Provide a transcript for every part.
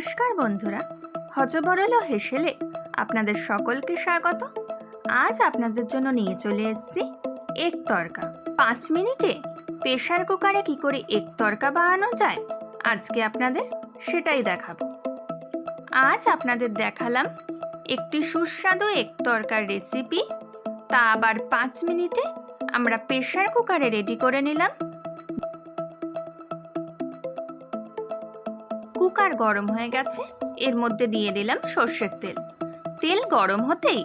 নমস্কার বন্ধুরা, হজবরল হেসেলে আপনাদের সকলকে স্বাগত। আজ আপনাদের জন্য নিয়ে চলে এসেছি এক তরকা। পাঁচ মিনিটে প্রেশার কুকারে কি করে এক তরকা বানানো যায়, আজকে আপনাদের সেটাই দেখাবো। আজ আপনাদের দেখালাম একটি সুস্বাদু এক তরকার রেসিপি তা আবার পাঁচ মিনিটে আমরা প্রেশার কুকারে রেডি করে নিলাম। কুকার গরম হয়ে গেছে। এর মধ্যে দিয়ে দিলাম সর্ষের তেল। তেল গরম হতেই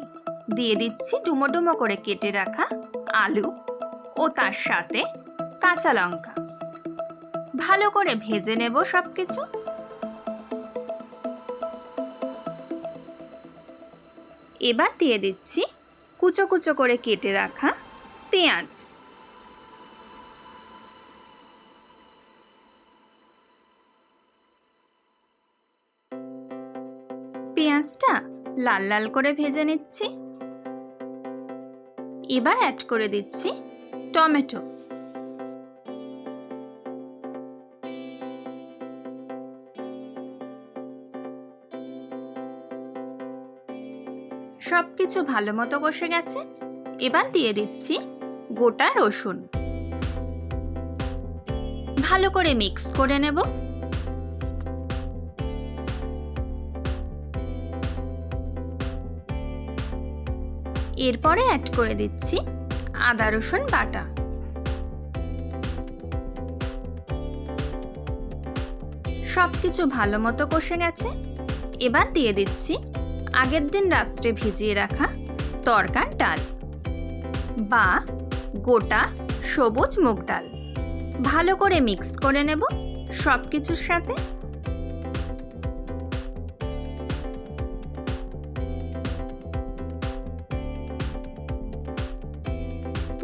দিয়ে দিচ্ছি ডুমো ডুমো করে কেটে রাখা আলু ও তার সাথে কাঁচা লঙ্কা। ভালো করে ভেজে নেব সব কিছু এবার দিয়ে দিচ্ছি কুচো কুচো করে কেটে রাখা পেঁয়াজ। পেঁয়াজটা লাল লাল করে ভেজে নিচ্ছি। এবার অ্যাড করে দিচ্ছি টমেটো। সব কিছু ভালো মতো কষে গেছে। এবার দিয়ে দিচ্ছি গোটা রসুন। ভালো করে মিক্স করে নেব। এরপরে অ্যাড করে দিচ্ছি আদা, রসুন, বাটা। সব কিছু ভালো মতো কষে গেছে। এবার দিয়ে দিচ্ছি আগের দিন রাত্রে ভিজিয়ে রাখা তরকার ডাল বা গোটা সবুজ মুগ ডাল। ভালো করে মিক্স করে নেব সব কিছুর সাথে।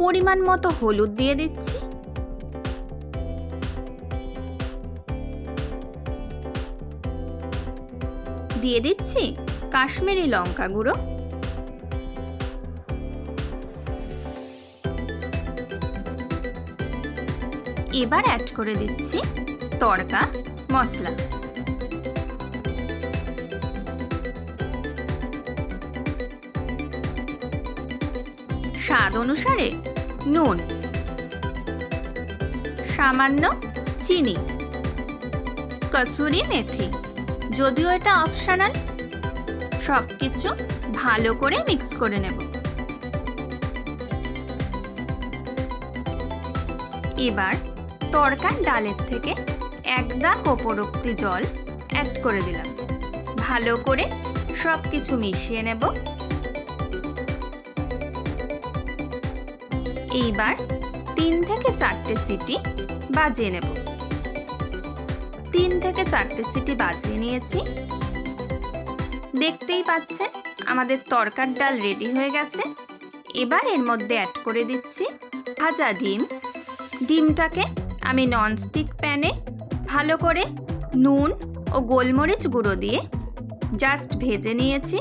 পরিমাণ মতো হলুদ দিয়ে দিচ্ছি। দিয়ে দিচ্ছি কাশ্মীরি লঙ্কা গুঁড়ো। এবার অ্যাড করে দিচ্ছি তড়কা মশলা স্বাদ অনুসারে নুন, সামান্য চিনি, কসুরি মেথি। যদিও এটা অপশনাল সব কিছু ভালো করে মিক্স করে নেব। এবার তরকার ডালের থেকে এক দাগ ওপরোক্তি জল অ্যাড করে দিলাম। ভালো করে সব কিছু মিশিয়ে নেব। এইবার তিন থেকে চারটে সিটি বাজিয়ে নেব। তিন থেকে চারটে সিটি বাজিয়ে নিয়েছি। দেখতেই পাচ্ছেন, আমাদের তরকার ডাল রেডি হয়ে গেছে। এবার এর মধ্যে অ্যাড করে দিচ্ছি ভাজা ডিম। ডিমটাকে আমি ননস্টিক প্যানে ভালো করে নুন ও গোলমরিচ গুঁড়ো দিয়ে জাস্ট ভেজে নিয়েছি।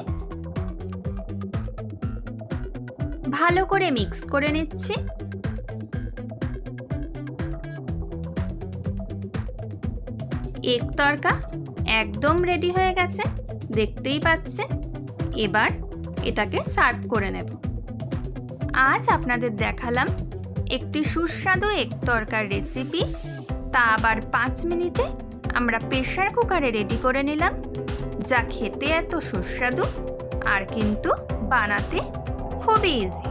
ভালো করে মিক্স করে নিচ্ছি। এক তরকা একদম রেডি হয়ে গেছে, দেখতেই পাচ্ছে এবার এটাকে সার্ভ করে নেব। আজ আপনাদের দেখালাম একটি সুস্বাদু এক তরকার রেসিপি তা আবার পাঁচ মিনিটে আমরা প্রেশার কুকারে রেডি করে নিলাম। যা খেতে এত সুস্বাদু, আর কিন্তু বানাতে খুবই ইজি